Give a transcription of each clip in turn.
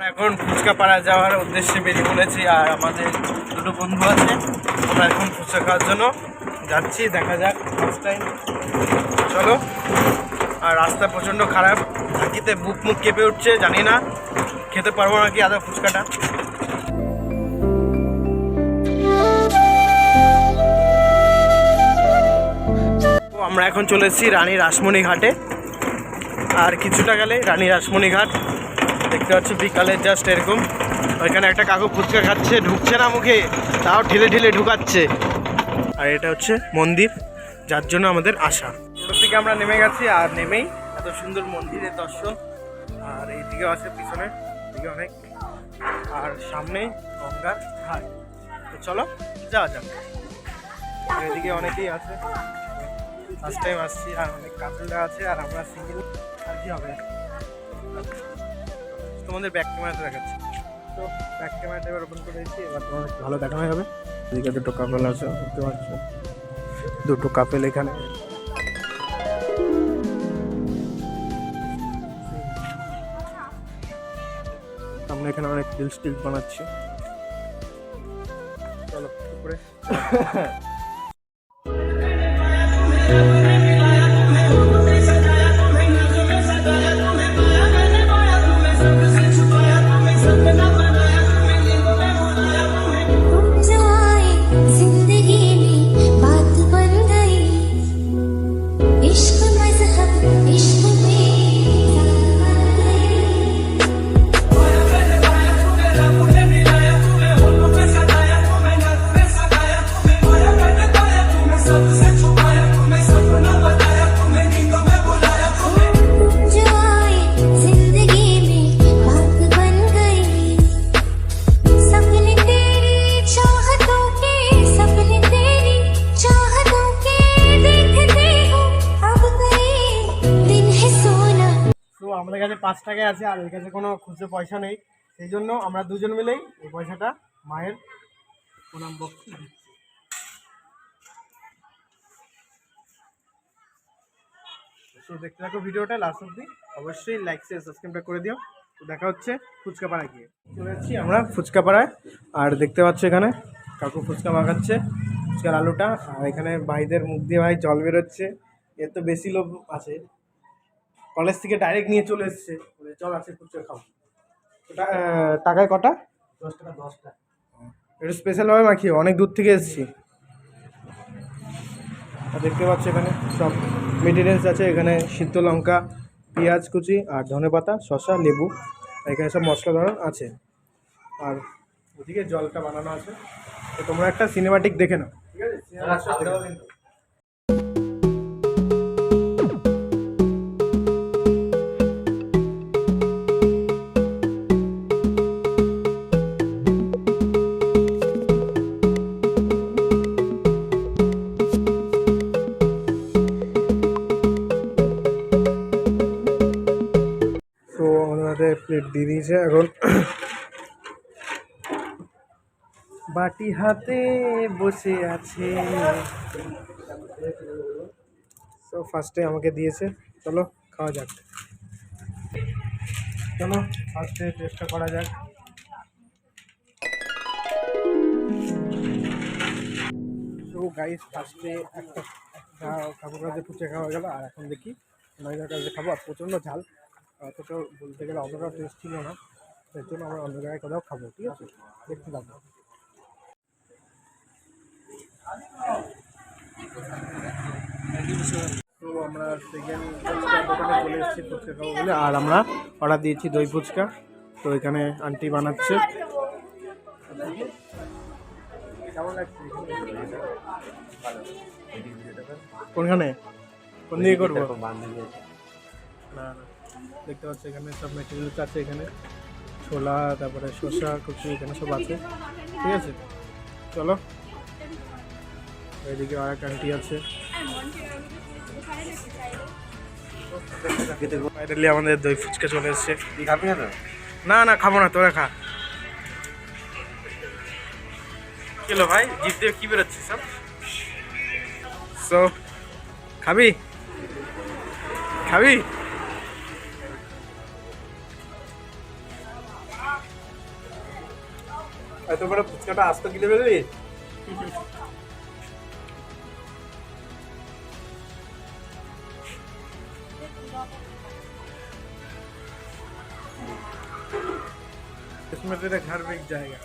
আমরা এখন ফুচকা পাড়া যাওয়ার উদ্দেশ্যে বেরিয়ে পড়েছি আর আমাদের দুটো বন্ধু আছে। আমরা এখন ফুচকা খাওয়ার জন্য যাচ্ছি, দেখা যাক ফার্স্ট টাইম চলো। আর রাস্তা প্রচণ্ড খারাপ। থাকিতে বুক মুখ কেঁপে উঠছে, জানি না। খেতে পারব নাকি আদা ফুচকাটা? আমরা এখন চলে এসেছি রানী রাসমণি ঘাটে। আর কিছুটা গেলে রানী রাসমণি ঘাট। দেখতে পাচ্ছ বিকালে জাস্ট এরকম। ওইখানে একটা কাকু ফুচকা খাচ্ছে, ঢুকছে না মুখে, তাও ঠেলে ঠেলে ঢুকাচ্ছে। আর এটা হচ্ছে মন্দির, যার জন্য আমাদের আশা। ওর থেকে আমরা নেমে গেছি, আর নেমেই এত সুন্দর মন্দিরের দর্শন। আর এইদিকে আছে পিছনে দিকে অনেক। আর সামনে গঙ্গার ঘাট। তো চলো, যাওয়া যাক। এদিকে অনেকেই আছে। ফার্স্ট টাইম আসছি, আর অনেক কাপড়রা আছে, আর আমরা সিঙ্গেল আর কি হবে? তোমাদের ব্যাক ক্যামেরাতে দেখাচ্ছি। তো ব্যাক ক্যামেরাটা এবার ওপেন করে দিচ্ছি, এবার তোমাদের ভালো দেখানো হবে। এদিকে দুটো কাপেল আছে দেখতে পাচ্ছ দুটো কাপেল এখানে। সামনে এখানে অনেক রিলস টিলস বানাচ্ছে। চলো আমাদের কাছে পাঁচ টাকায় আছে আর ওই কাছে কোনো খুচরো পয়সা নেই। সেই জন্য আমরা দুজন মিলেই এই পয়সাটা মায়ের প্রণাম বক্স দেখতে থাকো ভিডিওটা লাস্ট অব্দি অবশ্যই লাইক শেয়ার সাবস্ক্রাইবটা করে দিও। দেখা হচ্ছে ফুচকা পাড়ায় গিয়ে। চলে যাচ্ছি আমরা ফুচকা পাড়ায় আর দেখতে পাচ্ছ এখানে কাকু ফুচকা মাখাচ্ছে, ফুচকার আলুটা। আর এখানে ভাইদের মুখ দিয়ে ভাই জল বেরোচ্ছে। এর তো বেশি লোভ আছে। কলেজ থেকে ডাইরেক্ট নিয়ে চলে এসছে। চল আছে ফুচকা খাও ওটা টাকায় কটা? দশ টাকা দশ টাকা। একটু স্পেশালভাবে মাখিয়ে অনেক দূর থেকে এসেছি। আর দেখতে পাচ্ছি এখানে সব মেটেরিয়ালস আছে। এখানে সিদ্ধ লঙ্কা পেঁয়াজ কুচি আর ধনেপাতা শসা লেবু। এখানে সব মশলা ধরন আছে। আর ওদিকে জলটা বানানো আছে। তো তোমরা একটা সিনেমাটিক দেখে নাও। ঠিক আছে? প্লেট দিয়ে দিয়েছে। এখন বাটি হাতে বসে আছে। তো ফার্স্টে আমাকে দিয়েছে। চলো, খাওয়া যাক। চলো ফার্স্টে টেস্টটা করা যাক। তো গাইস ফার্স্টে একটা কাকুর কাছে ফুচে খাওয়া গেল। আর এখন দেখি নয়দার কাছে খাব। আর প্রচণ্ড ঝাল। অতটা বলতে গেলে অতটা টেস্ট ছিল না। তার জন্য আমরা অন্য জায়গায় কোথাও খাব ঠিক আছে? দেখতে পাবো তো আমরা সেকেন্ড ফুচকা দোকানে চলে এসেছি ফুচকা খাব বলে আর আমরা অর্ডার দিয়েছি দই ফুচকা। তো এখানে আন্টি বানাচ্ছে। কেমন লাগছে কোনখানে? কোন দিকে করব? না না। দেখতে পাচ্ছ এখানে সব মেটেরিয়ালস আছে এখানে। ছোলা তারপরে শসা কুচি এখানে সব আছে। ঠিক আছে? চলো। এদিকে আর এক আন্টি আছে। ফাইনালি আমাদের দই ফুচকা চলে এসছে। না না খাব না তোরা খা। কিলো ভাই? জিপ দিয়ে কি বেরোচ্ছে সব? সো খাবি? খাবি? এত বড় ফুচকাটা আস্ত কিনে ফেলবি इसमें तेरे घर बिक जाएगा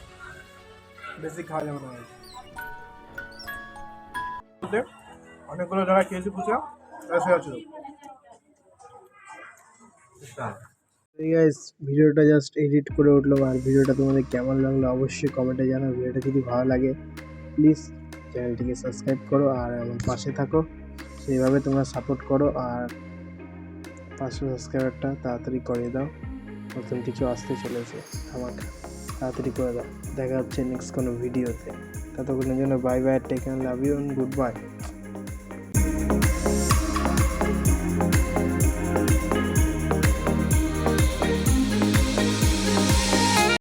বেশি খাওয়া যাবে না বলতে অনেকগুলো জায়গায় খেয়েছি ফুচকা এসে আছে গাইস ভিডিওটা জাস্ট এডিট করে উঠলাম। আর ভিডিওটা তোমাদের কেমন লাগল অবশ্যই কমেন্টে জানাও। ভিডিওটা যদি ভালো লাগে প্লিজ চ্যানেলটিকে সাবস্ক্রাইব করো আর আমার পাশে থাকো। সেইভাবে তোমরা সাপোর্ট করো আর পাঁচশো সাবস্ক্রাইবারটা তাড়াতাড়ি করে দাও। নতুন কিছু আসতে চলেছে, আমাকে তাড়াতাড়ি করে দাও। দেখা হচ্ছে নেক্সট কোনো ভিডিওতে ততক্ষণের জন্য bye bye take and love you goodbye